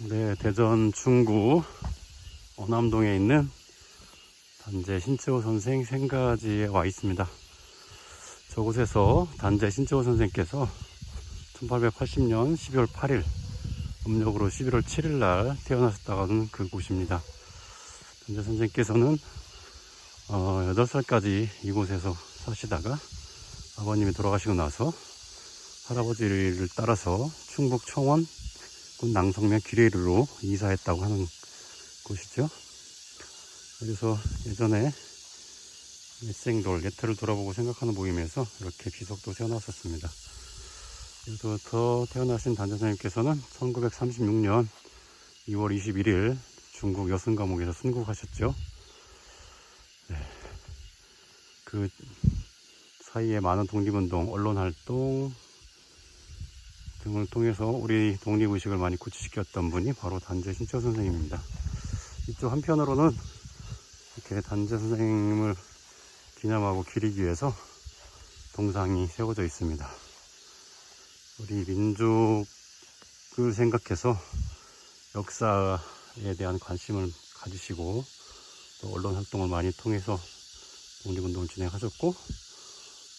네, 대전 중구 어남동에 있는 단재 신채호 선생 생가지에 와 있습니다. 저곳에서 단재 신채호 선생께서 1880년 12월 8일, 음력으로 11월 7일 날 태어나셨다는 그 곳입니다. 단재 선생께서는 어, 8살까지 이곳에서 사시다가 아버님이 돌아가시고 나서 할아버지를 따라서 충북 청원 군 낭성면 기레이로 이사했다고 하는 곳이죠. 그래서 예전에 일생돌, 예태를 돌아보고 생각하는 모임에서 이렇게 비석도 세워놨었습니다. 여기서부터 태어나신 단장선생님께서는 1936년 2월 21일 중국 여승 감옥에서 순국하셨죠. 네. 그 사이에 많은 독립운동, 언론활동 등을 통해서 우리 독립의식을 많이 구축시켰던 분이 바로 단재 신철 선생님입니다. 이쪽 한편으로는 이렇게 단재 선생님을 기념하고 기리기 위해서 동상이 세워져 있습니다. 우리 민족을 생각해서 역사에 대한 관심을 가지시고 또 언론 활동을 많이 통해서 독립운동을 진행하셨고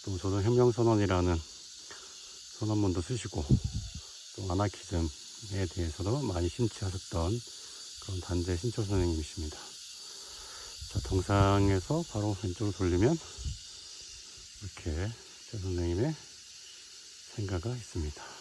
또 조선혁명선언이라는 선언문도 쓰시고 또 아나키즘에 대해서도 많이 심취하셨던 그런 단재 신철 선생님이십니다. 자, 동상에서 바로 왼쪽으로 돌리면 이렇게 제 선생님의 생가가 있습니다.